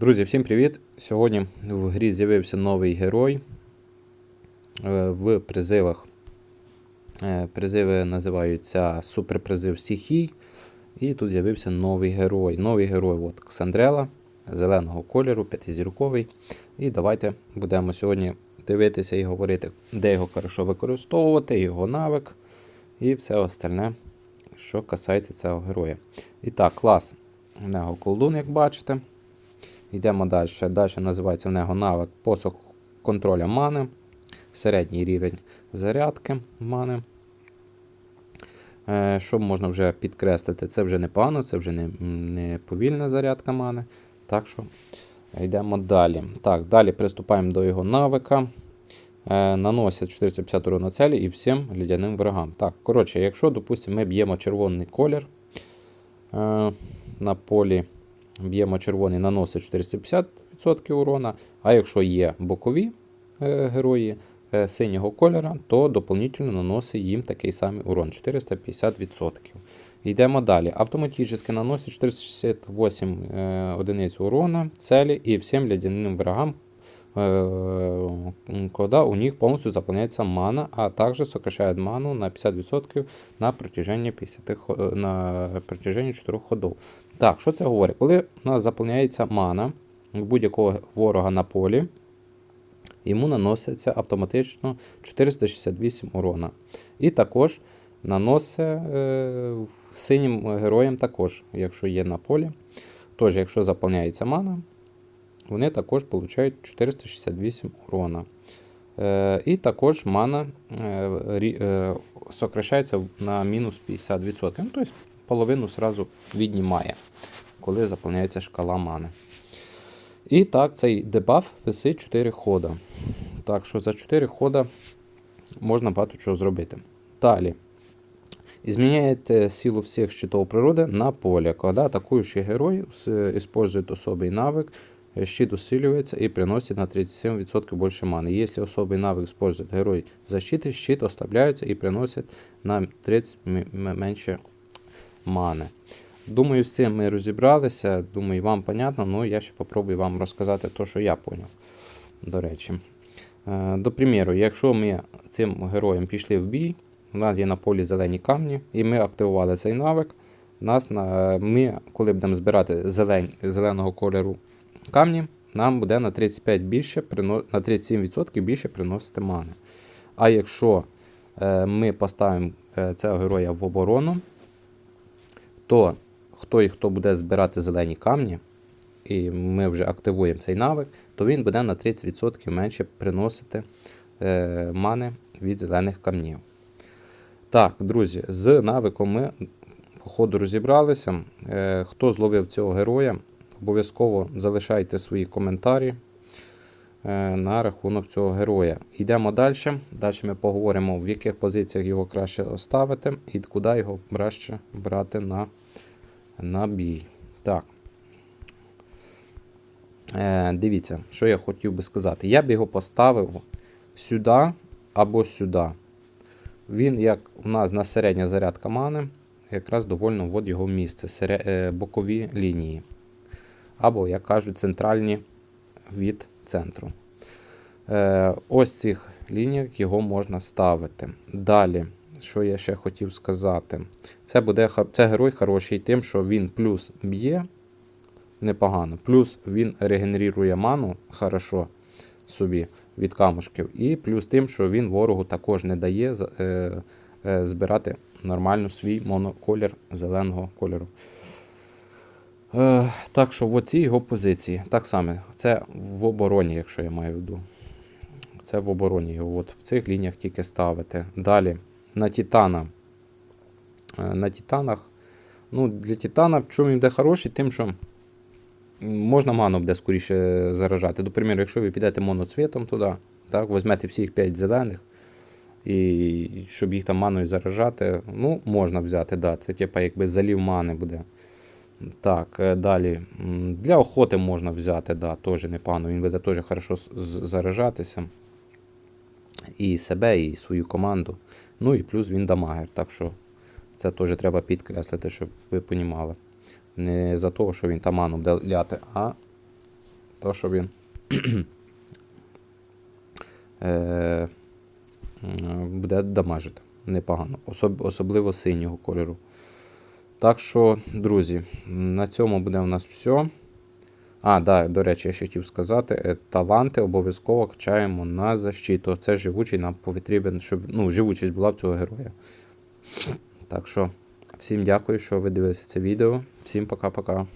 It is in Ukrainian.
Друзі, всім привіт! Сьогодні в грі з'явився новий герой е, в призивах. Е, Призиви називаються Суперпризив Стихій. І тут з'явився новий герой. Новий герой от Ксандрела, зеленого кольору, п'ятизірковий. І давайте будемо сьогодні дивитися і говорити, де його хорошо використовувати, його навик і все остальне, що касається цього героя. І так, клас. У нього колдун, як бачите. Йдемо далі. Далі називається в нього навик посох контроля мани. Середній рівень зарядки мани. Е, Що можна вже підкреслити? Це вже не пану, це вже не, не повільна зарядка мани. Так що йдемо далі. Так, Далі приступаємо до його навика. Е, Наносять 450 урон на цілі і всім лідяним ворогам. Так, коротше, якщо, допустимо, ми б'ємо червоний колір е, на полі б'ємо червоний, наносить 450% урона. А якщо є бокові е, герої е, синього кольора, то доповнительно наносить їм такий самий урон 450%. Йдемо далі. Автоматично наносить 468 е, одиниць урона, целі і всім лядяним врагам, е, коли у них повністю заповняється мана, а також сокращає ману на 50% на протяженні 50 е, на протяженні 4 ходов. Так, що це говорить? Коли у нас заповняється мана будь-якого ворога на полі, йому наноситься автоматично 468 урона. І також наносить е, синім героям також, якщо є на полі. Тож, якщо заповняється мана, вони також отримують 468 урона. Е, і також мана е, рі- е, сокращається на мінус 50%. Ну, тобто половину сразу віднімає, коли заповняється шкала мани. І так, цей дебаф висить 4 хода. Так що за 4 хода можна багато чого зробити. Далі. Изменяет силу всех щитов природы на поле. Когда атакующий герой с- использует особый навык, э, щит усиливается и приносит на 37% больше маны. Если особый навык использует герой защиты, щит ослабляется и приносит на 30 м- м- менше мани. Думаю, з цим ми розібралися. Думаю, вам понятно, але я ще попробую вам розказати те, що я поняв. До речі. Е, До приміру, якщо ми цим героєм пішли в бій, у нас є на полі зелені камні, і ми активували цей навик. Нас на, ми, коли будемо збирати зелень, зеленого кольору камні, нам буде на 35 більше, на 37% більше приносити мани. А якщо е, ми поставимо е, цього героя в оборону, то хто і хто буде збирати зелені камні, і ми вже активуємо цей навик, то він буде на 30% менше приносити е, мани від зелених камнів. Так, друзі, з навиком ми по ходу розібралися. Хто зловив цього героя, обов'язково залишайте свої коментарі е, на рахунок цього героя. Йдемо далі. Далі ми поговоримо, в яких позиціях його краще оставити і куди його краще брати на, на бій. Так. Е, дивіться, що я хотів би сказати. Я б його поставив сюди або сюди. Він, як у нас на середня зарядка мани, якраз довольно вводить його місце, е, бокові лінії. Або, як кажуть, центральні від центру. Е, ось цих лініях його можна ставити. Далі, що я ще хотів сказати, це буде це герой хороший тим, що він плюс б'є непогано, плюс він регенерує ману хорошо собі від камушків, і плюс тим, що він ворогу також не дає е, е, збирати нормально свій моноколір зеленого кольору. Е, так що в оцій його позиції, так само, це в обороні, якщо я маю в виду. Це в обороні його. От в цих лініях тільки ставити. Далі на Титана. Е, На Титанах. Ну, для Титана в чому він буде хороший, тим, що можна ману буде скоріше заражати. До приміру, якщо ви підете моноцвітом туди, так, візьмете всіх 5 зелених, і щоб їх там маною заражати, ну, можна взяти, да, це типа якби залів мани буде. Так, е, далі. Для охоти можна взяти, да, теж непогано. Він буде теж хорошо з- з- заражатися. І себе, і свою команду. Ну і плюс він дамагер. Так що це теж треба підкреслити, щоб ви понімали. Не за того, що він там ману буде ляти, а то що він е, буде дамажити непогано, особ, особливо синього кольору. Так що, друзі, на цьому буде у нас все. А, да, до речі, я ще хотів сказати, е, таланти обов'язково качаємо на защиту. Це живучий нам потрібен, щоб ну, живучість була в цього героя. Так що, всім дякую, що ви дивилися це відео. Всім пока-пока.